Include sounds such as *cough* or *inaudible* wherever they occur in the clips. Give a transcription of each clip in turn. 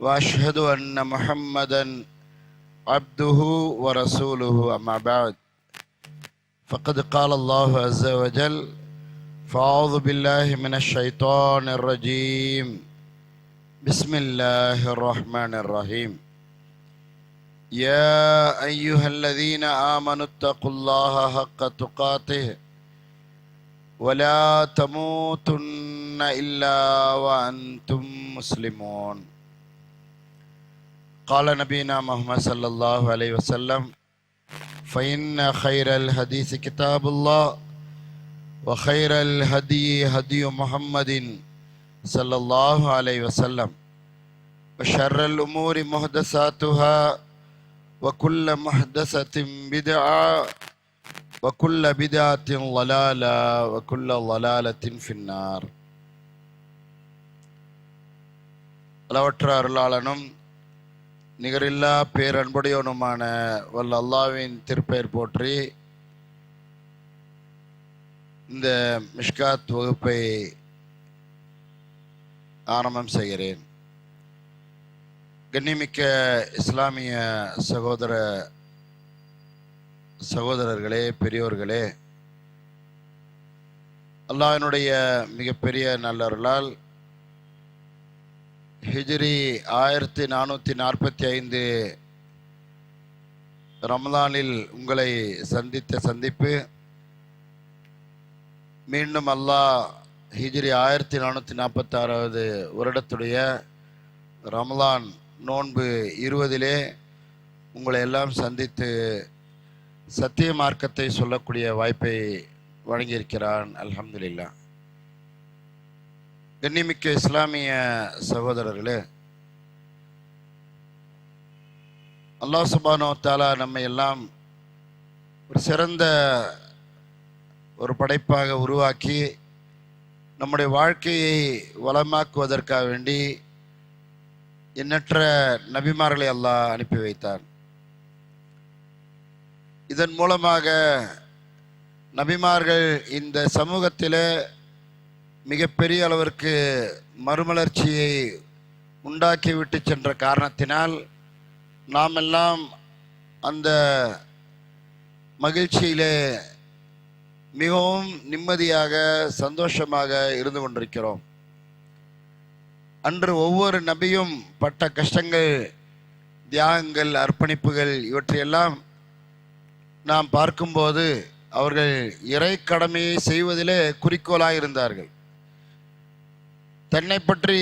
وأشهد أن محمدا عبده ورسوله أما بعد. فقد قال الله عز وجل فأعوذ بالله من الشيطان الرجيم. بسم الله الرحمن الرحيم. يا أيها الذين آمنوا اتقوا الله حق تقاته ولا تموتن إلا وأنتم مسلمون. قال نبينا محمد صلى الله عليه وسلم فان خير الحديث كتاب الله وخير الهدي هدي محمد صلى الله عليه وسلم وشر الامور محدثاتها وكل محدثه بدعه وكل بدعة ضلالة وكل ضلالة في النار அளவற்ற அருளாளனும் நிகரில்லா பேரன்புடையவனுமான வல்ல அல்லாவின் திருப்பெயர் போற்றி இந்த மிஷ்காத் வகுப்பை ஆரம்பம் செய்கிறேன். கண்ணிமிக்க இஸ்லாமிய சகோதர சகோதரர்களே பெரியோர்களே அல்லாஹினுடைய மிகப்பெரிய நல்லவர்களால் ஹிஜ்ரி ஆயிரத்தி நானூற்றி நாற்பத்தி ஐந்து ரமலானில் உங்களை சந்தித்த சந்திப்பு. மீண்டும் அல்லாஹ் ஹிஜ்ரி ஆயிரத்தி நானூற்றி நாற்பத்தாறாவது வருடத்துடைய ரமலான் நோன்பு இருபதிலே உங்களை எல்லாம் சந்தித்து சத்திய மார்க்கத்தை சொல்லக்கூடிய வாய்ப்பை வழங்கியிருக்கிறான். அலமதுல்லா கண்ணிமிக்க இஸ்லாமிய சகோதரர்களே அல்லாஹ் சுபானோ தாலா நம்மை எல்லாம் ஒரு சிறந்த ஒரு படைப்பாக உருவாக்கி நம்முடைய வாழ்க்கையை வளமாக்குவதற்காக வேண்டி எண்ணற்ற நபிமார்களை அல்லாஹ் அனுப்பி வைத்தார். இதன் மூலமாக நபிமார்கள் இந்த சமூகத்தில் மிகப்பெரிய அளவிற்கு மறுமலர்ச்சியை உண்டாக்கிவிட்டு சென்ற காரணத்தினால் நாம் எல்லாம் அந்த மகிழ்ச்சியிலே மிகவும் நிம்மதியாக சந்தோஷமாக இருந்து கொண்டிருக்கிறோம். அன்று ஒவ்வொரு நபியும் பட்ட கஷ்டங்கள் தியாகங்கள் அர்ப்பணிப்புகள் இவற்றையெல்லாம் நாம் பார்க்கும்போது அவர்கள் இறை கடமையை செய்வதிலே குறிக்கோளாக இருந்தார்கள் தன்னை பற்றி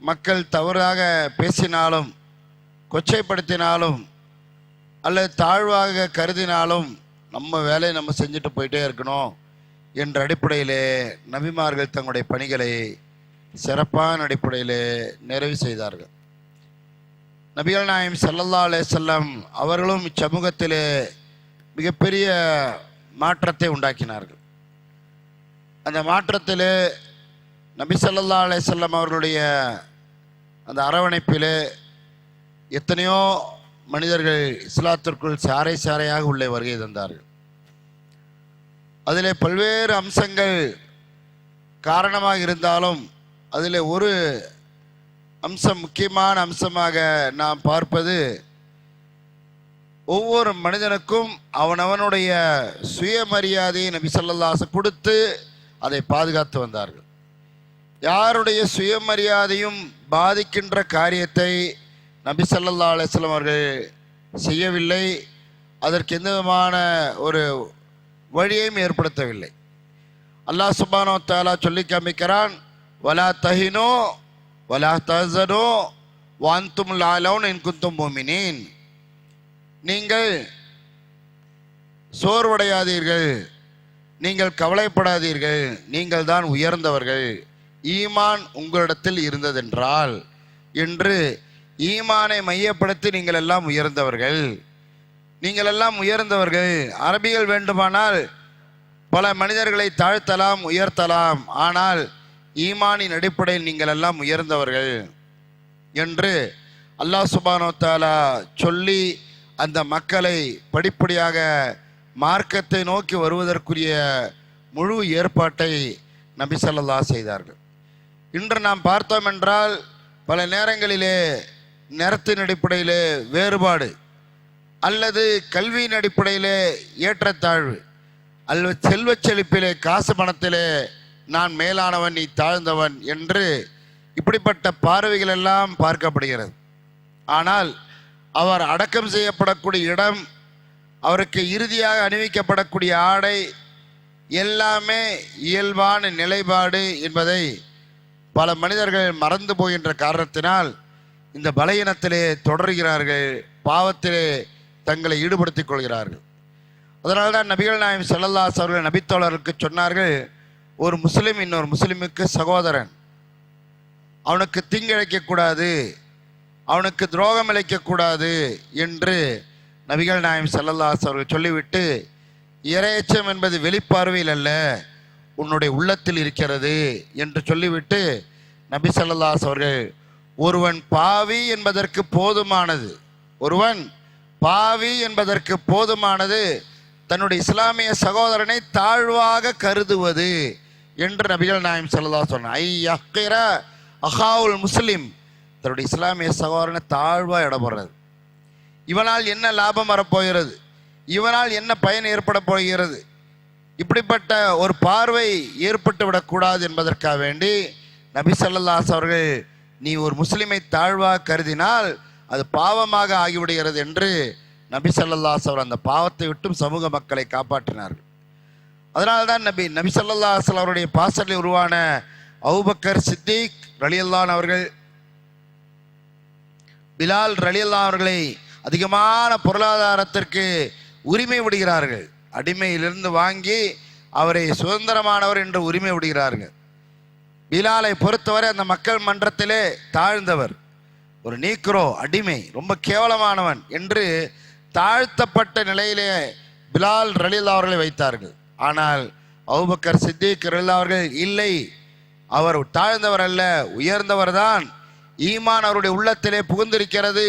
மக்கள் தவறாக பேசினாலும் கொச்சைப்படுத்தினாலும் அல்லது தாழ்வாக கருதினாலும் நம்ம வேலையை நம்ம செஞ்சுட்டு போயிட்டே இருக்கணும் என்ற அடிப்படையிலே நபிமார்கள் தங்களுடைய பணிகளை சிறப்பான அடிப்படையிலே நிறைவு செய்தார்கள். நபிகள் நாயம் சல்லல்லா அலே செல்லம் அவர்களும் இச்சமூகத்திலே மிகப்பெரிய மாற்றத்தை உண்டாக்கினார்கள். அந்த மாற்றத்திலே நபி சல்லல்லா அலே செல்லம் அவர்களுடைய அந்த அரவணைப்பிலே எத்தனையோ மனிதர்கள் இஸ்லாத்திற்குள் சாறை சாறையாக உள்ளே வருகை தந்தார்கள். அதில் பல்வேறு அம்சங்கள் காரணமாக இருந்தாலும் அதில் ஒரு அம்சம் முக்கியமான அம்சமாக நாம் பார்ப்பது ஒவ்வொரு மனிதனுக்கும் அவனவனுடைய சுயமரியாதையை நபி ஸல்லல்லாஹு கொடுத்து அதை பாதுகாத்து வந்தார்கள். யாருடைய சுயமரியாதையும் பாதிக்கின்ற காரியத்தை நபி சல்லா அலிஸ்லாம் அவர்கள் செய்யவில்லை. அதற்கு எந்த விதமான ஒரு வழியையும் ஏற்படுத்தவில்லை. அல்லாஹ் சுபானோ தாலா சொல்லி காமிக்கிறான் வலா தஹினோ வலா தஹனோ வாந்தும் லாலோன் என் குந்தும் நீங்கள் சோர்வடையாதீர்கள் நீங்கள் கவலைப்படாதீர்கள் நீங்கள் தான் உயர்ந்தவர்கள். ஈமான் உங்களிடத்தில் இருந்ததென்றால் என்று ஈமானை மையப்படுத்தி நீங்கள் எல்லாம் உயர்ந்தவர்கள். நீங்கள் எல்லாம் உயர்ந்தவர்கள். அரபிகள் வேண்டுமானால் பல மனிதர்களை தாழ்த்தலாம் உயர்த்தலாம். ஆனால் ஈமானின் அடிப்படையில் நீங்கள் எல்லாம் உயர்ந்தவர்கள் என்று அல்லாஹ் சுபானோ தாலா சொல்லி அந்த மக்களை படிப்படியாக மார்க்கத்தை நோக்கி வருவதற்குரிய முழு ஏற்பாட்டை நபி செய்தார்கள். இன்று நாம் பார்த்தோம் என்றால் பல நேரங்களிலே நிறத்தின் அடிப்படையிலே வேறுபாடு அல்லது கல்வியின் அடிப்படையிலே ஏற்றத்தாழ்வு. அல்லது செல்வச் செழிப்பிலே காசு பணத்திலே நான் மேலானவன் நீ தாழ்ந்தவன் என்று இப்படிப்பட்ட பார்வைகள் எல்லாம் பார்க்கப்படுகிறது. ஆனால் அவர் அடக்கம் செய்யப்படக்கூடிய இடம் அவருக்கு இறுதியாக அணிவிக்கப்படக்கூடிய ஆடை எல்லாமே இயல்பான நிலைப்பாடு என்பதை பல மனிதர்கள் மறந்து போகின்ற காரணத்தினால் இந்த பலையினத்திலே தொடர்கிறார்கள் பாவத்திலே தங்களை ஈடுபடுத்திக் கொள்கிறார்கள். அதனால் தான் நபிகள் நாயம் செல்லல்லாஸ் அவர்கள் நபித்தோழருக்கு சொன்னார்கள் ஒரு முஸ்லீம் இன்னொரு முஸ்லீமுக்கு சகோதரன். அவனுக்கு தீங்கிழைக்கக்கூடாது அவனுக்கு துரோகம் இழைக்கக்கூடாது என்று நபிகள் நாயம் செல்லல்லாஸ் அவர்கள் சொல்லிவிட்டு இரையச்சம் என்பது வெளிப்பார்வையில் அல்ல உன்னுடைய உள்ளத்தில் இருக்கிறது என்று சொல்லிவிட்டு நபி சல்லாஸ் அவர்கள் ஒருவன் பாவி என்பதற்கு போதுமானது. ஒருவன் பாவி என்பதற்கு போதுமானது தன்னுடைய இஸ்லாமிய சகோதரனை தாழ்வாக கருதுவது என்று நபிகள் நாயம் சொல்லதா சொன்ன ஐ யக்கிர அஹாவுல் முஸ்லிம். தன்னுடைய இஸ்லாமிய சகோதரனை தாழ்வாக இடப்படுறது. இவனால் என்ன லாபம் வரப்போகிறது? இவனால் என்ன பயன் ஏற்பட போகிறது? இப்படிப்பட்ட ஒரு பார்வை ஏற்பட்டு விடக்கூடாது என்பதற்காக வேண்டி நபி சல்லாஸ் அவர்கள் நீ ஒரு முஸ்லிமை தாழ்வாக கருதினால் அது பாவமாக ஆகிவிடுகிறது என்று நபி சல்லாஸ் அவர் அந்த பாவத்தை விட்டும் சமூக மக்களை காப்பாற்றினார்கள். அதனால தான் நபி நபி ஸல்லல்லாஹு அவருடைய பாசலில் உருவான அவுபக்கர் சித்திக் ரலியல்லான் அவர்கள் பிலால் ரலியல்லா அவர்களை அதிகமான பொருளாதாரத்திற்கு உரிமை விடுகிறார்கள். அடிமையிலிருந்து வாங்கி அவரை சுதந்திரமானவர் என்று உரிமை விடுகிறார்கள். பிலாலை பொறுத்தவரை அந்த மக்கள் மன்றத்திலே தாழ்ந்தவர். ஒரு நீக்ரோ அடிமை ரொம்ப கேவலமானவன் என்று தாழ்த்தப்பட்ட நிலையிலே பிலால் ரலில்லா அவர்களை வைத்தார்கள். ஆனால் அவுபக்கர் சித்திக் ரலில்லா அவர்கள் இல்லை. அவர் தாழ்ந்தவர் அல்ல உயர்ந்தவர் தான். ஈமான் அவருடைய உள்ளத்திலே புகுந்திருக்கிறது.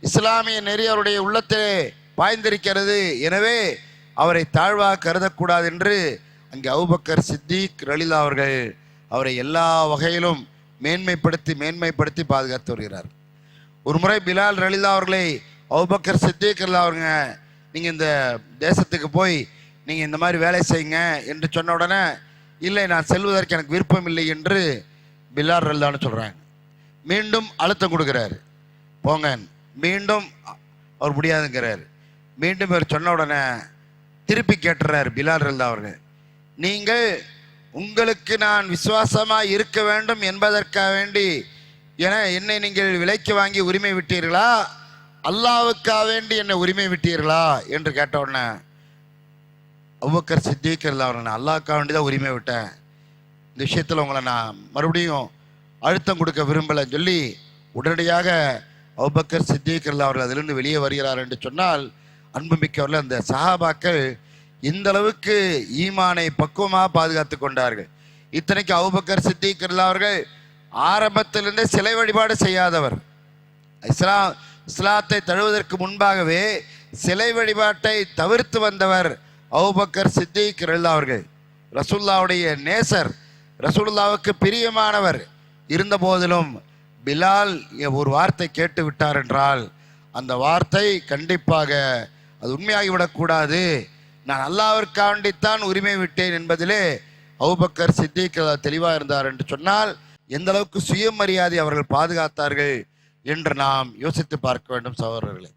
இஸ்லாமிய நெறி அவருடைய உள்ளத்திலே பாய்ந்திருக்கிறது. எனவே அவரை தாழ்வாக கருதக்கூடாது என்று அங்கே அவுபக்கர் சித்திக் ரலிலா அவர்கள் அவரை எல்லா வகையிலும் மேன்மைப்படுத்தி மேன்மைப்படுத்தி பாதுகாத்து வருகிறார். ஒரு முறை பிலால் ரலிலா அவர்களை அவுபக்கர் சித்திக் ரலிலா அவருங்க நீங்கள் இந்த தேசத்துக்கு போய் நீங்கள் இந்த மாதிரி வேலை செய்யுங்க என்று சொன்ன உடனே இல்லை நான் செல்வதற்கு எனக்கு விருப்பம் இல்லை என்று பிலால் ரலிலான்னு சொல்கிறாங்க மீண்டும் அழுத்தம் கொடுக்குறாரு. போங்க மீண்டும் அவர் முடியாதுங்கிறார். மீண்டும் இவர் சொன்ன உடனே திருப்பி கேட்டுறார் பிலால் ரலிலா அவர்கள். நீங்கள் உங்களுக்கு நான் விசுவாசமாக இருக்க வேண்டும் என்பதற்காக வேண்டி என என்னை நீங்கள் விலைக்கு வாங்கி உரிமை விட்டீர்களா? அல்லாவுக்காக வேண்டி என்னை உரிமை விட்டீர்களா? என்று கேட்ட உடனே அவ்வக்கர் சித்திக்கிறதா அவர் நான் அல்லாவுக்காக வேண்டி தான் உரிமை விட்டேன். இந்த விஷயத்தில் உங்களை நான் மறுபடியும் அழுத்தம் கொடுக்க விரும்பலைன்னு சொல்லி உடனடியாக அவ்வக்கர் சித்திக்கிறதா அவர்கள் அதிலிருந்து வெளியே வருகிறார் என்று சொன்னால் அன்புமிக்கவர்கள் அந்த சஹாபாக்கள் இந்த அளவுக்கு ஈமானை பக்குவமாக பாதுகாத்து கொண்டார்கள். இத்தனைக்கு அவுபக்கர் சித்திக்கிறது அவர்கள் ஆரம்பத்திலிருந்தே சிலை வழிபாடு செய்யாதவர். இஸ்லாம் இஸ்லாத்தை தழுவதற்கு முன்பாகவே சிலை வழிபாட்டை தவிர்த்து வந்தவர் அவுபக்கர் சித்திக் ரலில்லா அவர்கள். ரசூல்லாவுடைய நேசர் ரசூல்லாவுக்கு பிரியமானவர். இருந்த போதிலும் பிலால் ஒரு வார்த்தை கேட்டு விட்டார் என்றால் அந்த வார்த்தை கண்டிப்பாக அது உண்மையாகிவிடக்கூடாது நான் அல்லாவிற்காண்டித்தான் உரிமை விட்டேன் என்பதிலே அவுபக்கர் சித்திக் தெளிவாக இருந்தார் என்று சொன்னால் எந்த அளவுக்கு சுயமரியாதை அவர்கள் பாதுகாத்தார்கள் என்று நாம் யோசித்து பார்க்க வேண்டும் சகோதரர்களே.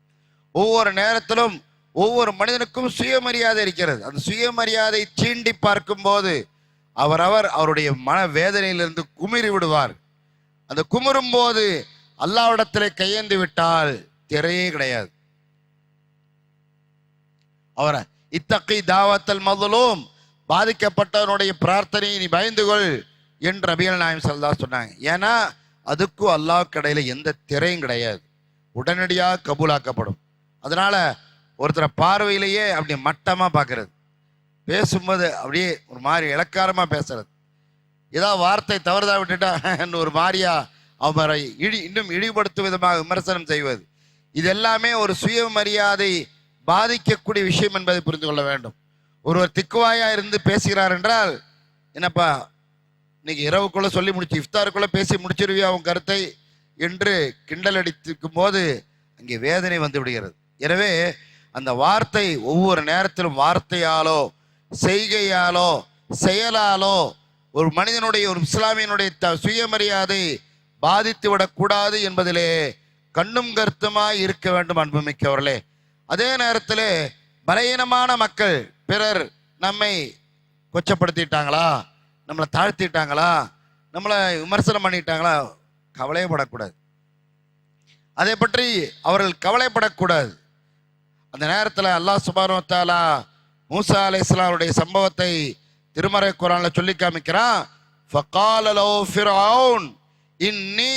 ஒவ்வொரு நேரத்திலும் ஒவ்வொரு மனிதனுக்கும் சுயமரியாதை இருக்கிறது. அந்த சுயமரியாதை சீண்டி பார்க்கும்போது அவரவர் அவருடைய மன வேதனையிலிருந்து குமிறி விடுவார். அந்த குமரும் போது அல்லாவிடத்திலே கையேந்து விட்டால் திரையே கிடையாது. அவரை இத்தகை தாவத்தல் மதலும் பாதிக்கப்பட்டவனுடைய பிரார்த்தனையை நீ பயந்து கொள் என்று ரபியல் நாயம் சல்லா சொன்னாங்க. ஏன்னா அதுக்கும் அல்லாஹ் கடையில் எந்த திரையும் கிடையாது. உடனடியாக கபூலாக்கப்படும். அதனால ஒருத்தரை பார்வையிலேயே அப்படி மட்டமா பார்க்கறது. பேசும்போது அப்படியே ஒரு மாதிரி இலக்காரமா பேசுறது. ஏதாவது வார்த்தை தவறுதா விட்டுட்டா *laughs* ஒரு மாதிரியா அவரை இழி இன்னும் இழிவுபடுத்தும் விதமாக விமர்சனம் செய்வது. இது எல்லாமே ஒரு சுயமரியாதை பாதிக்கக்கூடிய விஷயம் என்பதை புரிந்து கொள்ள வேண்டும். ஒருவர் திக்குவாயா இருந்து பேசுகிறார் என்றால் என்னப்பா இன்னைக்கு இரவுக்குள்ள சொல்லி முடிச்சு இஃப்தாருக்குள்ள பேசி முடிச்சிருவியா அவன் கருத்தை என்று கிண்டல் அடித்திருக்கும் போது அங்கே வேதனை வந்து விடுகிறது. எனவே அந்த வார்த்தை ஒவ்வொரு நேரத்திலும் வார்த்தையாலோ செய்கையாலோ செயலாலோ ஒரு மனிதனுடைய ஒரு இஸ்லாமியனுடைய த- சுயமரியாதை பாதித்து விடக்கூடாது என்பதிலே கண்ணும் கருத்துமாய் இருக்க வேண்டும் அன்புமிக்கவர்களே. அதே நேரத்தில் பலகீனமான மக்கள் பிறர் நம்மை கொச்சப்படுத்திட்டாங்களா? நம்மளை தாழ்த்திட்டாங்களா? நம்மளை விமர்சனம் பண்ணிட்டாங்களா? கவலையே படக்கூடாது அதை பற்றி அவர்கள் கவலைப்படக்கூடாது. அந்த நேரத்தில் அல்லாஹ் சுபானு மூசா அலை இஸ்லாமுடைய சம்பவத்தை திருமறை குரான்ல சொல்லி காமிக்கிறான். ஃபகால லஹு ஃபிர்அவுன் இன்னீ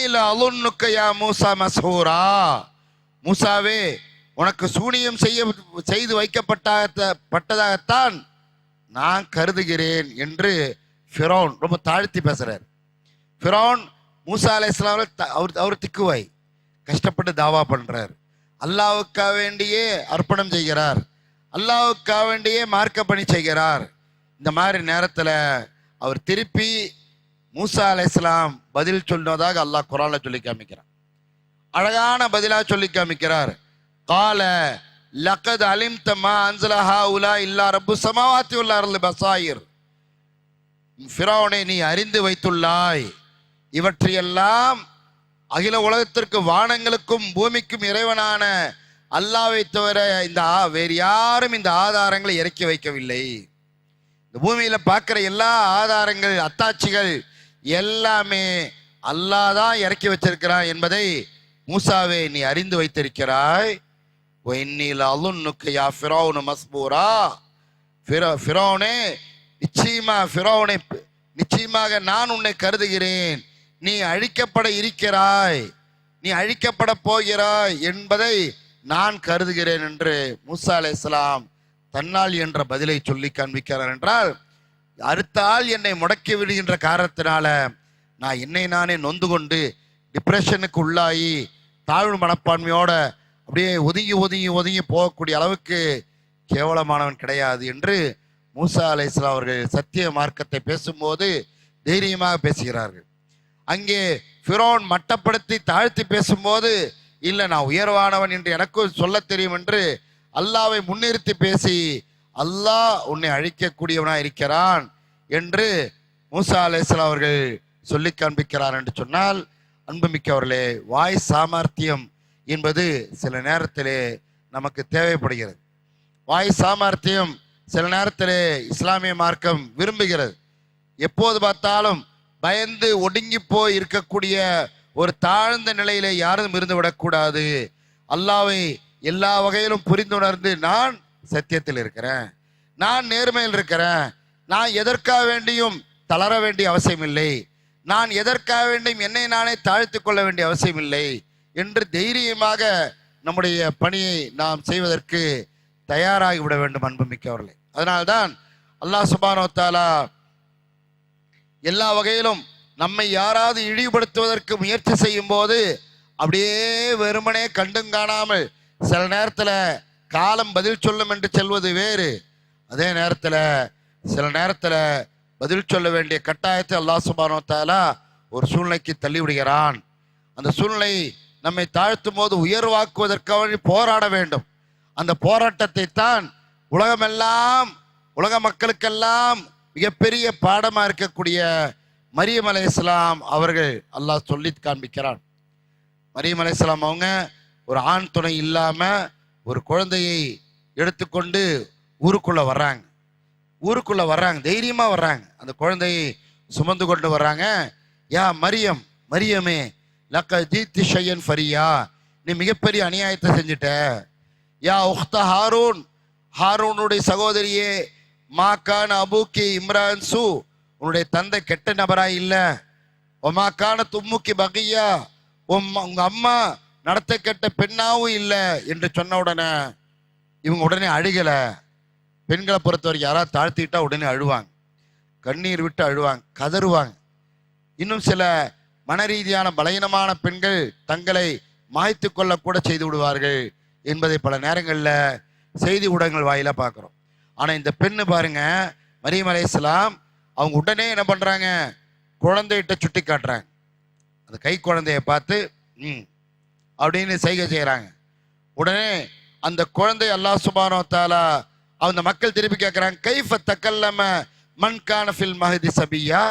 மூசா மஸ்ஹூரா மூசாவே உனக்கு சூனியம் செய்ய செய்து வைக்கப்பட்ட பட்டதாகத்தான் நான் கருதுகிறேன் என்று ஃபிரோன் ரொம்ப தாழ்த்தி பேசுகிறார் ஃபிரோன் மூசா அலை அவர் அவர் திக்குவாய் கஷ்டப்பட்டு தாவா பண்ணுறார் அல்லாவுக்காக வேண்டியே அர்ப்பணம் செய்கிறார். அல்லாவுக்காக வேண்டியே மார்க்க பணி செய்கிறார். இந்த மாதிரி நேரத்தில் அவர் திருப்பி மூசா அலைஹிஸ்ஸலாம் பதில் சொன்னதாக அல்லாஹ் குரானில் சொல்லி காமிக்கிறார் அழகான பதிலாக சொல்லி காமிக்கிறார். கால லக்கத் அலிம்த மா அன்சலஹா உலா இல்லா ரப்பு சமாவாத்தி உள்ளார் பசாயிர் ஃபிராவனை நீ அறிந்து வைத்துள்ளாய். இவற்றையெல்லாம் அகில உலகத்திற்கு வானங்களுக்கும் பூமிக்கும் இறைவனான அல்லாவை தவிர இந்த ஆ- வேறு யாரும் இந்த ஆதாரங்களை இறக்கி வைக்கவில்லை. இந்த பூமியில் பார்க்குற எல்லா ஆதாரங்கள் அத்தாட்சிகள் எல்லாமே அல்லாஹ் தான் இறக்கி வச்சிருக்கிறான் என்பதை மூசாவே நீ அறிந்து வைத்திருக்கிறாய். ஒன்னில் அலுன்னுக்கு ஃபிரௌனு மஸ்பூரா ஃபிரோ ஃபிரௌனே நிச்சயமா ஃபிரௌனை நிச்சயமாக நான் உன்னை கருதுகிறேன். நீ அழிக்கப்பட இருக்கிறாய். நீ அழிக்கப்பட போகிறாய் என்பதை நான் கருதுகிறேன் என்று மூசா அலைஹிஸ்ஸலாம் தன்னால் என்ற பதிலை சொல்லி காண்பிக்கிறார் என்றால் அடுத்த ஆள் என்னை முடக்கி விடுகின்ற காரணத்தினால நான் என்னை நானே நொந்து கொண்டு டிப்ரெஷனுக்கு உள்ளாகி தாழ்வு மனப்பான்மையோட அப்படியே ஒதுங்கி ஒதுங்கி ஒதுங்கி போகக்கூடிய அளவுக்கு கேவலமானவன் கிடையாது என்று மூசா அலைஸ்லா அவர்கள் சத்திய மார்க்கத்தை பேசும்போது தைரியமாக பேசுகிறார்கள். அங்கே ஃபிரோன் மட்டப்படுத்தி தாழ்த்தி பேசும்போது இல்லை நான் உயர்வானவன் என்று எனக்கும் சொல்ல தெரியும் என்று அல்லாவை முன்னிறுத்தி பேசி அல்லாஹ் உன்னை அழிக்கக்கூடியவனாக இருக்கிறான் என்று மூசா அலேஸ்லா அவர்கள் சொல்லி காண்பிக்கிறார் என்று சொன்னால் அன்புமிக்கவர்களே வாய் சாமர்த்தியம் என்பது சில நேரத்திலே நமக்கு தேவைப்படுகிறது. வாய் சாமர்த்தியம் சில நேரத்திலே இஸ்லாமிய மார்க்கம் விரும்புகிறது. எப்போது பார்த்தாலும் பயந்து ஒடுங்கி போய் இருக்கக்கூடிய ஒரு தாழ்ந்த நிலையிலே யாரும் இருந்து விடக்கூடாது அல்லாவை எல்லா வகையிலும் புரிந்துணர்ந்து நான் சத்தியத்தில் இருக்கிறேன். நான் நேர்மையில் இருக்கிறேன். நான் எதற்காக வேண்டியும் தளர வேண்டிய அவசியம் இல்லை. நான் எதற்காக வேண்டியும் என்னை நானே தாழ்த்து கொள்ள வேண்டிய அவசியம் இல்லை. என்று தைரியமாக நம்முடைய பணியை நாம் செய்வதற்கு தயாராகி விட வேண்டும் அன்புமிக்கவர்களே அதனால்தான் அல்லாஹ் சுபானோ தாலா எல்லா வகையிலும் நம்மை யாராவது இழிவுபடுத்துவதற்கு முயற்சி செய்யும் போது அப்படியே வெறுமனே கண்டும் காணாமல் சில நேரத்தில் காலம் பதில் சொல்லும் என்று செல்வது வேறு. அதே நேரத்தில் சில நேரத்தில் பதில் சொல்ல வேண்டிய கட்டாயத்தை அல்லாஹ் சுபானோ தாலா ஒரு சூழ்நிலைக்கு தள்ளிவிடுகிறான் அந்த சூழ்நிலை நம்மை தாழ்த்தும் போது உயர்வாக்குவதற்காக போராட வேண்டும். அந்த போராட்டத்தை தான் உலகமெல்லாம் உலக மக்களுக்கெல்லாம் மிகப்பெரிய பாடமா இருக்கக்கூடிய மரியம் இஸ்லாம் அவர்கள் அல்லாஹ் சொல்லி காண்பிக்கிறான். மரியம் அலைஹிஸ்ஸலாம் அவங்க ஒரு ஆண் துணை இல்லாம ஒரு குழந்தையை எடுத்துக்கொண்டு ஊருக்குள்ள வர்றாங்க. ஊருக்குள்ள வர்றாங்க தைரியமா வர்றாங்க. அந்த குழந்தையை சுமந்து கொண்டு வர்றாங்க. யா மரியம் மரியமே லக்க ஜீத்தி ஷையன் ஃபரியா நீ மிகப்பெரிய அநியாயத்தை செஞ்சுட்ட. யா உக்த ஹாரூன். ஹாரூனுடைய சகோதரியே மாக்கான அபூக்கி இம்ரான் சு உன்னுடைய தந்தை கெட்ட நபரா இல்ல. ஒமாக்கான தும்முக்கி பகையா உம் உங்க அம்மா நடத்த கெட்ட பெண்ணாவும் இல்லை என்று சொன்ன உடனே இவங்க உடனே அழுகல. பெண்களை பொறுத்தவரைக்கும் யாராவது தாழ்த்திட்டா உடனே அழுவாங்க. கண்ணீர் விட்டு அழுவாங்க கதறுவாங்க. இன்னும் சில மனரீதியான பலகீனமான பெண்கள் தங்களை மாய்த்து கொள்ள கூட செய்து விடுவார்கள் என்பதை பல நேரங்களில் செய்தி ஊடகங்கள் வாயிலாக பார்க்குறோம் ஆனால் இந்த பெண்ணு பாருங்க மரியம் அலையாம் அவங்க உடனே என்ன பண்ணுறாங்க குழந்தைகிட்ட சுட்டி காட்டுறாங்க. அந்த கை குழந்தைய பார்த்து ம் அப்படின்னு செய்கை செய்கிறாங்க உடனே அந்த குழந்தை அல்லாஹ் சுபானோ தாலா அந்த மக்கள் திருப்பி கேட்குறாங்க கைஃப தக்கல்லம மண்கான ஃபில் மஹதி சபியா?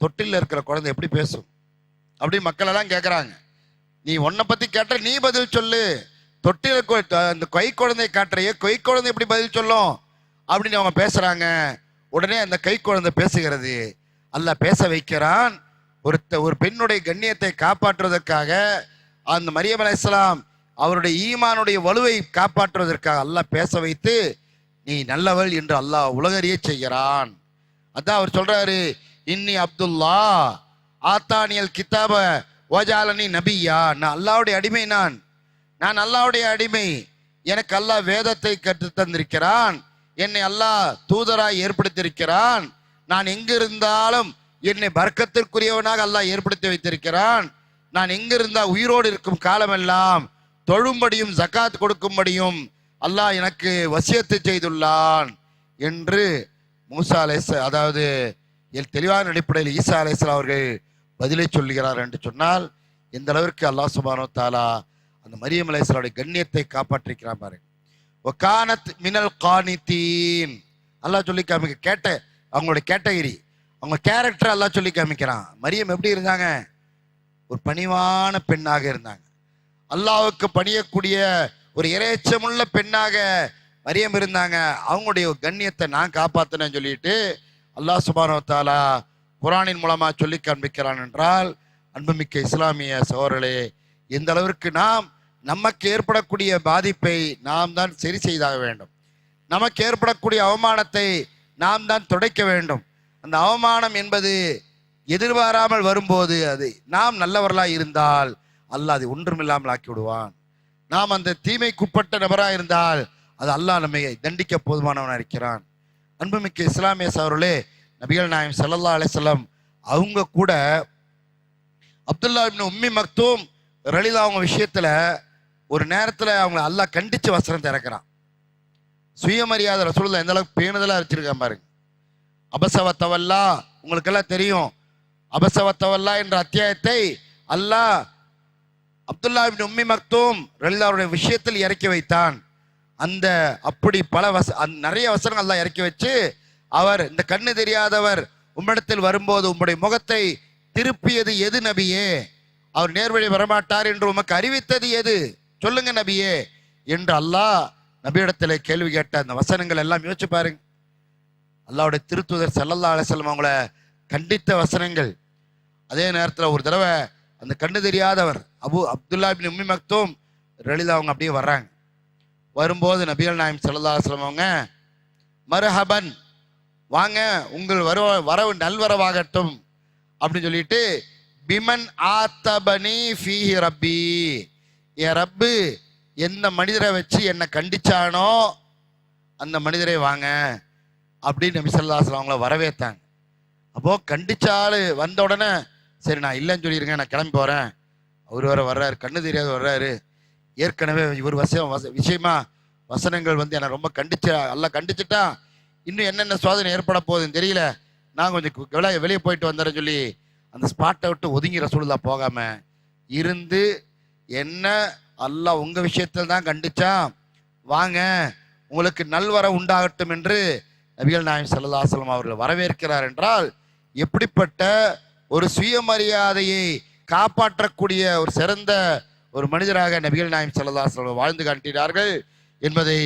தொட்டில் இருக்கிற குழந்தை எப்படி பேசும்? அப்படி மக்கள் எல்லாம் கேட்குறாங்க நீ உன்னை பத்தி கேட்ட நீ பதில் சொல்லு. தொட்டில கொ- அந்த கை குழந்தையை காட்டுறையே கொய் குழந்தை எப்படி பதில் சொல்லும்? அப்படின்னு அவங்க பேசுறாங்க. உடனே அந்த கை குழந்தை பேசுகிறது. அல்ல பேச வைக்கிறான். ஒருத்த ஒரு பெண்ணுடைய கண்ணியத்தை காப்பாற்றுவதற்காக அந்த மரியம் இஸ்லாம் அவருடைய ஈமானுடைய வலுவை காப்பாற்றுவதற்காக அல்லாஹ் பேச வைத்து நீ நல்லவள் என்று அல்லாஹ் உலகறிய செய்கிறான். அதான் அவர் சொல்றாரு இன்னி அப்துல்லா ஆத்தானியல் கிதாப ஓஜாலனி நபியா நான் அல்லாவுடைய அடிமை நான். நான் அல்லாவுடைய அடிமை. எனக்கு அல்லாஹ் வேதத்தை கற்று தந்திருக்கிறான். என்னை அல்லாஹ் தூதராய் ஏற்படுத்தியிருக்கிறான். நான் எங்கிருந்தாலும் என்னை பர்க்கத்திற்குரியவனாக அல்லாஹ் ஏற்படுத்தி வைத்திருக்கிறான். நான் எங்கிருந்தால் உயிரோடு இருக்கும் காலமெல்லாம் தொழும்படியும் ஜக்காத் கொடுக்கும்படியும் அல்லாஹ் எனக்கு வசியத்து செய்துள்ளான். என்று மூசா அலேஸ் அதாவது தெளிவான அடிப்படையில் ஈசா அலைஸ்லாம் அவர்கள் பதிலை சொல்லுகிறார் என்று சொன்னால் எந்த அளவிற்கு அல்லாஹ் சுபானோ தாலா அந்த மரியம் அலைஸ்லாவுடைய கண்ணியத்தை காப்பாற்றிருக்கிறான் பாருங்க. ஒகானத் மினல் காணித்தீன் அல்லாஹ் சொல்லி காமிக்க கேட்ட அவங்களுடைய கேட்டகிரி அவங்க கேரக்டர் அல்லாஹ் சொல்லி காமிக்கிறான். மரியம் எப்படி இருந்தாங்க? ஒரு பணிவான பெண்ணாக இருந்தாங்க. அல்லாவுக்கு பணியக்கூடிய ஒரு இறைச்சமுள்ள பெண்ணாக மரியம் இருந்தாங்க. அவங்களுடைய கண்ணியத்தை நான் காப்பாத்தினேன்னு சொல்லிட்டு அல்லாஹ் சுபானோ தாலா குரானின் மூலமாக சொல்லி காண்பிக்கிறான் என்றால் அன்புமிக்க இஸ்லாமிய சோழர்களே எந்த அளவிற்கு நாம் நமக்கு ஏற்படக்கூடிய பாதிப்பை நாம் தான் சரி செய்தாக வேண்டும். நமக்கு ஏற்படக்கூடிய அவமானத்தை நாம் தான் துடைக்க வேண்டும். அந்த அவமானம் என்பது எதிர்பாராமல் வரும்போது அது நாம் நல்லவர்களாக இருந்தால் அல்லாஹ் அது ஒன்றுமில்லாமல் ஆக்கி விடுவான் நாம் அந்த தீமைக்குட்பட்ட நபராக இருந்தால் அது அல்லாஹ் நம்மை தண்டிக்க போதுமானவனாக இருக்கிறான். அன்புமிக்க இஸ்லாமிய சவர்களே நபிகள் நாயம் சல்லல்லா அலிசல்லாம் அவங்க கூட அப்துல்லா இப்னு உம்மி மக்தூம் ரலிதா அவங்க விஷயத்தில் ஒரு நேரத்தில் அவங்க அல்லாஹ் கண்டித்து வசனம் திறக்கிறான். சுயமரியாதை ரசூலில் எந்த அளவுக்கு பேணுதலா வச்சிருக்கான் பாருங்க. அபசவத்தவல்லா உங்களுக்கெல்லாம் தெரியும். அபசவத்தவல்லா என்ற அத்தியாயத்தை அல்லாஹ் அப்துல்லா உம்மி மக்தூம் ரலிதாவுடைய விஷயத்தில் இறக்கி வைத்தான். அந்த அப்படி பல வச நிறைய வசனங்கள் இறக்கி வச்சு அவர் இந்த கண்ணு தெரியாதவர் உம்மிடத்தில் வரும்போது உம்முடைய முகத்தை திருப்பியது எது நபியே? அவர் நேர்வழி வரமாட்டார் என்று உமக்கு அறிவித்தது எது? சொல்லுங்க நபியே. என்று அல்லாஹ் நபியிடத்தில் கேள்வி கேட்ட அந்த வசனங்கள் எல்லாம் யோசிச்சு பாருங்க. அல்லாவுடைய திருத்துதர் செல்லல்லா அலைஹி அவங்கள கண்டித்த வசனங்கள். அதே நேரத்தில் ஒரு தடவை அந்த கண்ணு தெரியாதவர் அபு அப்துல்லா பின் உம்மி மக்தூம் ரலிதா அவங்க அப்படியே வர்றாங்க. வரும்போது நபிகள் நாயம் செல்லல்லா அலைஹி அவங்க மர்ஹபன் வாங்க உங்கள் வரவ வரவு நல்வரவாகட்டும் அப்படின்னு சொல்லிட்டு பிமன் ஆத்தபனி ஃபீஹி ரப்பி. என் ரப்பு எந்த மனிதரை வச்சு என்னை கண்டிச்சானோ அந்த மனிதரை வாங்க அப்படின்னு நபி அவங்கள வரவேற்றாங்க. அப்போ கண்டிச்சாலு வந்த உடனே சரி நான் இல்லைன்னு சொல்லிருங்க நான் கிளம்பி போகிறேன் அவர் வேற வர்றாரு கண்ணு தெரியாத வர்றாரு. ஏற்கனவே இவர் வசம் வச விஷயமா வசனங்கள் வந்து என்னை ரொம்ப கண்டிச்சா எல்லாம் கண்டிச்சிட்டான். இன்னும் என்னென்ன சோதனை ஏற்பட போகுதுன்னு தெரியல. நான் கொஞ்சம் வெளியே வெளியே போயிட்டு வந்துடுறேன்னு சொல்லி அந்த ஸ்பாட்டை விட்டு ஒதுங்கிற சூழலாக போகாம இருந்து என்ன அல்லாஹ் உங்கள் விஷயத்தில் தான் கண்டிச்சான்? வாங்க உங்களுக்கு நல்வர உண்டாகட்டும் என்று நபிகள் நாயம் சல்லாஹலம் அவர்கள் வரவேற்கிறார் என்றால் எப்படிப்பட்ட ஒரு சுயமரியாதையை காப்பாற்றக்கூடிய ஒரு சிறந்த ஒரு மனிதராக நபிகள் நாயம் சல்லாஹலம் வாழ்ந்து காட்டினார்கள் என்பதை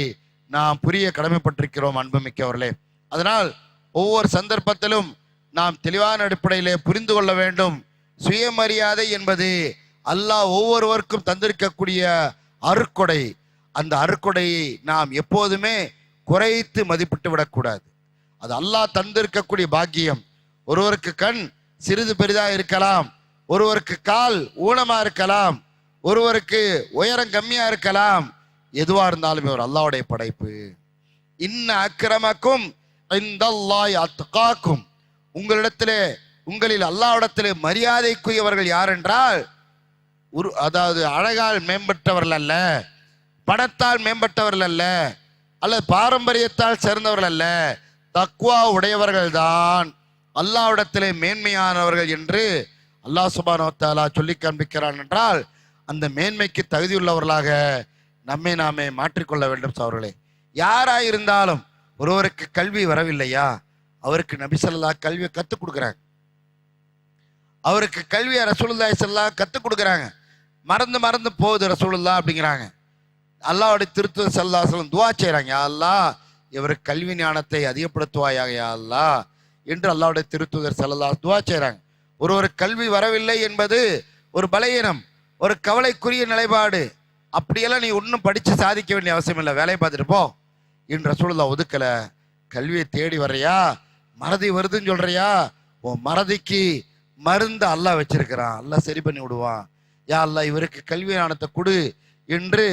நாம் புரிய கடமைப்பட்டிருக்கிறோம் அன்புமிக்கவர்களே. அதனால் ஒவ்வொரு சந்தர்ப்பத்திலும் நாம் தெளிவான அடிப்படையிலே புரிந்து கொள்ள வேண்டும். சுயமரியாதை என்பது அல்லாஹ் ஒவ்வொருவருக்கும் தந்திருக்கக்கூடிய அருக்கொடை அந்த அருக்கொடையை நாம் எப்போதுமே குறைத்து மதிப்பிட்டு விடக்கூடாது. அது அல்லாஹ் தந்திருக்கக்கூடிய பாக்கியம். ஒருவருக்கு கண் சிறிது பெரிதா இருக்கலாம். ஒருவருக்கு கால் ஊனமா இருக்கலாம். ஒருவருக்கு உயரம் கம்மியா இருக்கலாம். எதுவா இருந்தாலும் இவர் அல்லாவுடைய படைப்பு. இன்ன அக்கிரமக்கும் இந்த அத்துக்காக்கும் உங்களிடத்திலே உங்களில் அல்லாவிடத்திலே மரியாதைக்குரியவர்கள் யார் என்றால் உரு அதாவது அழகால் மேம்பட்டவர்கள் அல்ல பணத்தால் மேம்பட்டவர்கள் அல்ல அல்லது பாரம்பரியத்தால் சேர்ந்தவர்கள் அல்ல தக்குவா உடையவர்கள் தான் அல்லாவிடத்திலே மேன்மையானவர்கள் என்று அல்லாஹ் சுபானோ சொல்லி காண்பிக்கிறான் என்றால் அந்த மேன்மைக்கு தகுதியுள்ளவர்களாக நம்மை நாமே மாற்றிக்கொள்ள வேண்டும் சவர்களே யாராயிருந்தாலும் ஒருவருக்கு கல்வி வரவில்லையா? அவருக்கு நபி ஸல்லல்லாஹு கல்வியை கற்றுக் கொடுக்குறாங்க. அவருக்கு கல்வியை ரசூலுல்லாய் செல்லா கற்றுக் கொடுக்குறாங்க. மறந்து மறந்து போகுது ரசூலுல்லா அப்படிங்கிறாங்க. அல்லாஹ்வுடைய திருத்துவ சல்லாஹலம் துவா செய்கிறாங்க யா அல்லாஹ் இவருக்கு கல்வி ஞானத்தை அதிகப்படுத்துவாயாக யா அல்லா என்று அல்லாவுடைய திருத்துதர் சல்லல்லாஹ் துவா செய்கிறாங்க ஒருவருக்கு கல்வி வரவில்லை என்பது ஒரு பலகீனம் ஒரு கவலைக்குரிய நிலைப்பாடு. அப்படியெல்லாம் நீ ஒன்றும் படித்து சாதிக்க வேண்டிய அவசியம் இல்லை. வேலையை பார்த்துட்டு போ. என்று ரசூலுல்லா ஒதுக்கல. கல்வியை தேடி வர்றியா? மறதி வருதுன்னு சொல்கிறியா உன் மறதிக்கு மருந்து அல்லாஹ் வச்சிருக்கிறான். அல்லாஹ் சரி பண்ணி விடுவான். யா அல்லா இவருக்கு கல்வி ஞானத்தை கொடு. என்று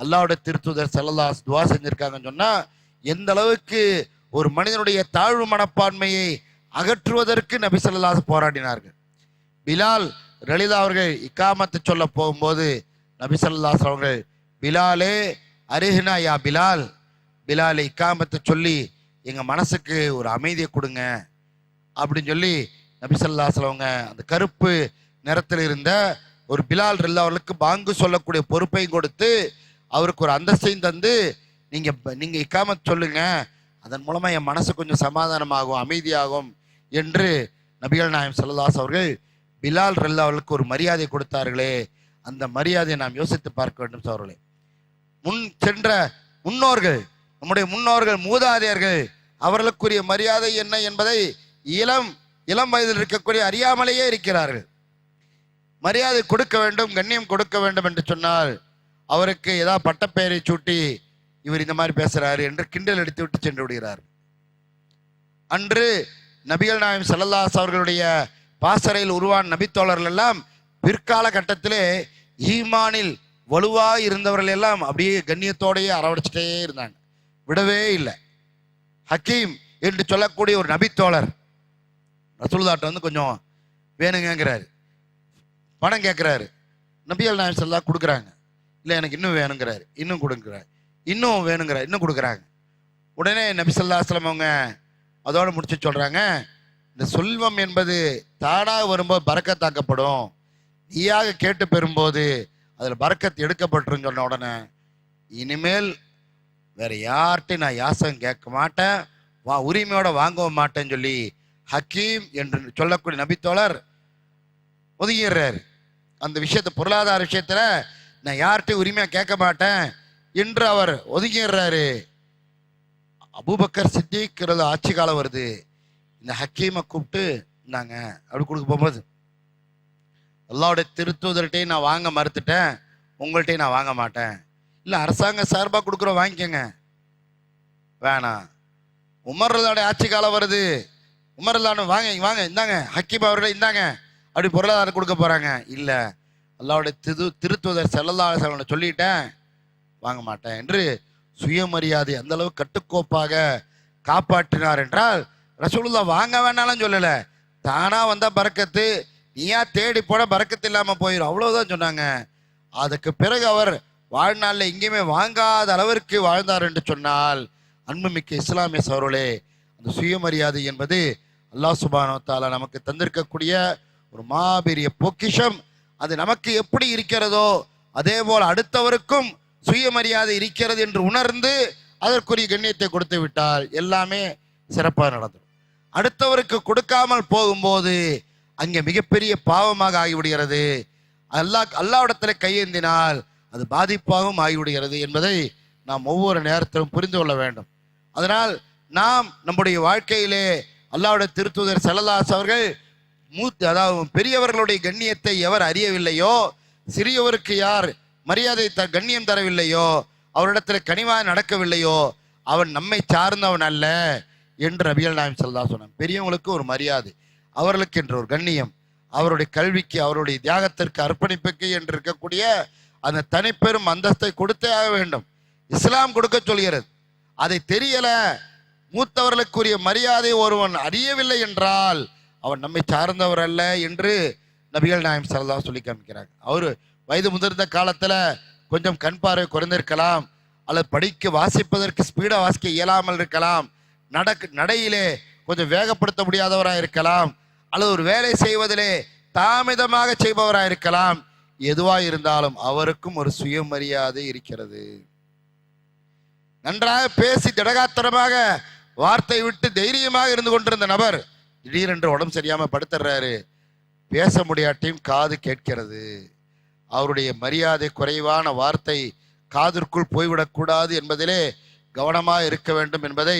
அல்லாவோட திருத்துதர் செல்லல்லாஸ் துவா செஞ்சிருக்காங்கன்னு சொன்னால் எந்த அளவுக்கு ஒரு மனிதனுடைய தாழ்வு மனப்பான்மையை அகற்றுவதற்கு நபி ஸல்லல்லாஹு போராடினார்கள். பிலால் லலிதா அவர்கள் இக்காமத்தை சொல்ல போகும்போது நபிசல்லா அவர்கள் பிலாலே அருகினா யா பிலால். பிலாலை இக்காமத்தை சொல்லி எங்கள் மனசுக்கு ஒரு அமைதியை கொடுங்க. அப்படின்னு சொல்லி நபிசல்லா ஸல்லல்லாஹு அவங்க அந்த கருப்பு நிறத்தில் இருந்த ஒரு பிலால் ரில்லா அவர்களுக்கு பாங்கு சொல்லக்கூடிய பொறுப்பையும் கொடுத்து அவருக்கு ஒரு அந்தஸ்தையும் தந்து நீங்கள் நீங்கள் இக்காமத் சொல்லுங்க. அதன் மூலமாக என் மனசு கொஞ்சம் சமாதானமாகும் அமைதியாகும் என்று நபிகள் நாயம் சல்லல்லாஸ் அவர்கள் பிலால் ரில்லா அவர்களுக்கு ஒரு மரியாதை கொடுத்தார்களே. அந்த மரியாதையை நாம் யோசித்து பார்க்க வேண்டும் அவர்களே முன் சென்ற முன்னோர்கள் நம்முடைய முன்னோர்கள் மூதாதையர்கள் அவர்களுக்குரிய மரியாதை என்ன என்பதை இளம் இளம் வயதில் இருக்கக்கூடிய அறியாமலேயே இருக்கிறார்கள். மரியாதை கொடுக்க வேண்டும் கண்ணியம் கொடுக்க வேண்டும் என்று சொன்னால் அவருக்கு ஏதாவது பட்டப்பெயரை சூட்டி இவர் இந்த மாதிரி பேசுகிறார் என்று கிண்டல் எடுத்து விட்டு சென்று விடுகிறார். அன்று நபிகள் நாயம் சல்லல்லாஸ் அவர்களுடைய பாசறையில் உருவான நபித்தோழர்கள் எல்லாம் பிற்கால கட்டத்திலே ஈமானில் வலுவாக இருந்தவர்கள் எல்லாம் அப்படியே கண்ணியத்தோடையே அரவணைச்சிட்டே இருந்தாங்க. விடவே இல்லை. ஹக்கீம் என்று சொல்லக்கூடிய ஒரு நபித்தோழர் ரசூல்தாட்ட வந்து கொஞ்சம் வேணுங்கிறாரு பணம் கேட்குறாரு. நபிகள் நாயன் சல்லா கொடுக்குறாங்க. இல்லை எனக்கு இன்னும் வேணுங்கிறாரு. இன்னும் கொடுக்குறாரு. இன்னும் வேணுங்கிறார். இன்னும் கொடுக்குறாங்க. உடனே நபி ஸல்லல்லாஹு அலைஹி அவங்க அதோடு முடிச்சு சொல்கிறாங்க இந்த செல்வம் என்பது தானாக வரும்போது பறக்கத்தாக்கப்படும். ஈயாக கேட்டு பெறும்போது அதில் பறக்கத்து எடுக்கப்பட்டிருங்கிற சொன்ன உடனே இனிமேல் வேற யார்கிட்டையும் நான் யாசகம் கேட்க மாட்டேன். வா உரிமையோட வாங்கவும் மாட்டேன்னு சொல்லி ஹக்கீம் என்று சொல்லக்கூடிய நபித்தோழர் ஒதுங்கிடுறாரு. அந்த விஷயத்தை பொருளாதார விஷயத்துல நான் யார்கிட்டையும் உரிமையா கேட்க மாட்டேன் என்று அவர் ஒதுங்கிடுறாரு. அபூபக்கர் சித்திக்கிறது ஆட்சி காலம் வருது. இந்த ஹக்கீமை கூப்பிட்டு இந்தாங்க அப்படி கொடுக்க போகும்போது அல்லாவுடைய திருத்துவதர்கிட்டையும் நான் வாங்க மறுத்துட்டேன். உங்கள்கிட்டையும் நான் வாங்க மாட்டேன். இல்லை அரசாங்க சார்பாக கொடுக்குறோம் வாங்கிக்கோங்க. வேணாம் உமர்லாடைய ஆட்சி காலம் வருது. உமர்லானு வாங்க வாங்க இந்தாங்க. ஹக்கீப் அவர்களே இந்தாங்க. அப்படி பொருளாதாரம் கொடுக்க போகிறாங்க இல்லை அல்லாவுடைய திரு திருத்துவதர் செல்லல்லா சொல்லிட்டேன். வாங்க மாட்டேன் என்று சுயமரியாதை அந்த அளவு கட்டுக்கோப்பாக காப்பாற்றினார் என்றால் ரசூலுல்லா வாங்க வேணாலும் சொல்லலை. தானாக வந்தால் பறக்கத்து நீயா தேடி போட பறக்கத்து இல்லாம போயிடும் அவ்வளவுதான் சொன்னாங்க. அதுக்கு பிறகு அவர் வாழ்நாளில் எங்கேயுமே வாங்காத அளவிற்கு வாழ்ந்தார் என்று சொன்னால் அன்புமிக்க இஸ்லாமிய சவர்களே அந்த சுயமரியாதை என்பது அல்லாஹ் சுபானோ நமக்கு தந்திருக்கக்கூடிய ஒரு மாபெரிய பொக்கிஷம். அது நமக்கு எப்படி இருக்கிறதோ அதே போல் அடுத்தவருக்கும் சுயமரியாதை இருக்கிறது என்று உணர்ந்து அதற்குரிய கண்ணியத்தை கொடுத்து விட்டால் எல்லாமே சிறப்பாக நடந்துடும். அடுத்தவருக்கு கொடுக்காமல் போகும்போது அங்கே மிகப்பெரிய பாவமாக ஆகிவிடுகிறது. அல்லாஹ் அல்லாவிடத்தில் கையேந்தினால் அது பாதிப்பாகவும் ஆகிவிடுகிறது என்பதை நாம் ஒவ்வொரு நேரத்திலும் புரிந்து கொள்ள வேண்டும். அதனால் நாம் நம்முடைய வாழ்க்கையிலே அல்லாவுடைய திருத்துதர் செல்லதாஸ் அவர்கள் மூத்த அதாவது பெரியவர்களுடைய கண்ணியத்தை எவர் அறியவில்லையோ சிறியவருக்கு யார் மரியாதை த கண்ணியம் தரவில்லையோ அவரிடத்தில் கனிவாக நடக்கவில்லையோ அவன் நம்மை சார்ந்தவன் அல்ல என்று ரபியல் நாயம் செல்லதா சொன்னான் பெரியவங்களுக்கு ஒரு மரியாதை. அவர்களுக்கு என்ற ஒரு கண்ணியம். அவருடைய கல்விக்கு அவருடைய தியாகத்திற்கு அர்ப்பணிப்புக்கு என்று இருக்கக்கூடிய அந்த தனிப்பெரும் அந்தஸ்தை கொடுத்தே ஆக வேண்டும். இஸ்லாம் கொடுக்க சொல்கிறது. அதை தெரியல. மூத்தவர்களுக்குரிய மரியாதை ஒருவன் அறியவில்லை என்றால் அவன் நம்மை சார்ந்தவர் அல்ல என்று நபிகள் நாயம் சரதா சொல்லி காமிக்கிறாங்க அவரு வயது முதிர்ந்த காலத்துல கொஞ்சம் கண் பார்வை குறைந்திருக்கலாம் அல்லது படிக்க வாசிப்பதற்கு ஸ்பீடாக வாசிக்க இயலாமல் இருக்கலாம் நடக்கு நடையிலே கொஞ்சம் வேகப்படுத்த முடியாதவராக இருக்கலாம் அல்லது ஒரு வேலை செய்வதிலே தாமதமாக செய்பவராக இருக்கலாம். எதுவா இருந்தாலும் அவருக்கும் ஒரு சுயமரியாதை இருக்கிறது. நன்றாக பேசி திடகாத்திரமாக வார்த்தை விட்டு தைரியமாக இருந்து கொண்டிருந்த நபர் திடீரென்று உடம்பு சரியாம படுத்துறாரு. பேச முடியாட்டியும் காது கேட்கிறது. அவருடைய மரியாதை குறைவான வார்த்தை காதிற்குள் போய்விடக்கூடாது என்பதிலே கவனமாக இருக்க வேண்டும் என்பதை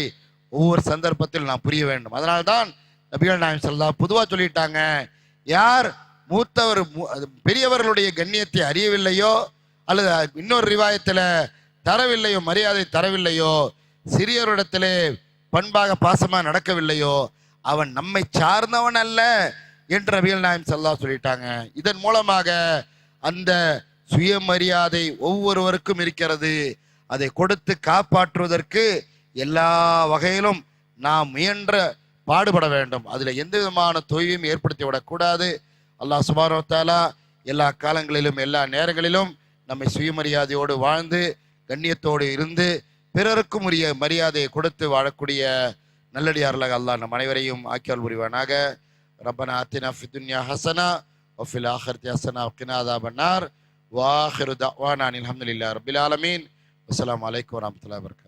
ஒவ்வொரு சந்தர்ப்பத்தில் நாம் புரிய வேண்டும். அதனால்தான் நபிகள் நாயம் செல்லா பொதுவாக சொல்லிட்டாங்க யார் மூத்தவர் அது பெரியவர்களுடைய கண்ணியத்தை அறியவில்லையோ அல்லது இன்னொரு ரிவாயத்தில் தரவில்லையோ மரியாதை தரவில்லையோ சிறியவரிடத்திலே பண்பாக பாசமாக நடக்கவில்லையோ அவன் நம்மை சார்ந்தவன் அல்ல என்று நபிகள் நாயம் செல்லா சொல்லிட்டாங்க. இதன் மூலமாக அந்த சுயமரியாதை ஒவ்வொருவருக்கும் இருக்கிறது. அதை கொடுத்து காப்பாற்றுவதற்கு எல்லா வகையிலும் நாம் முயன்ற பாடுபட வேண்டும். அதில் எந்த விதமான தொய்வையும் ஏற்படுத்தி விடக்கூடாது அல்லாஹ் சுபாரத்தாலா எல்லா காலங்களிலும் எல்லா நேரங்களிலும் நம்மை சுயமரியாதையோடு வாழ்ந்து கண்ணியத்தோடு இருந்து பிறருக்கும் உரிய மரியாதையை கொடுத்து வாழக்கூடிய நல்லடியார்களாக அல்லாஹ் நம் அனைவரையும் ஆக்கியால் புரிவானாக. ரப்பனா அத்தினா ஃபிதுன்யா ஹசனா ஒஃபில் ஆஹர்த்தி ஹசனா கினாதா பன்னார் வாஹிரு தவானான் அலமதுல்லா ரபில் ஆலமீன். அஸ்லாம் வலைக்கம் வரமத்துல வர்க்கு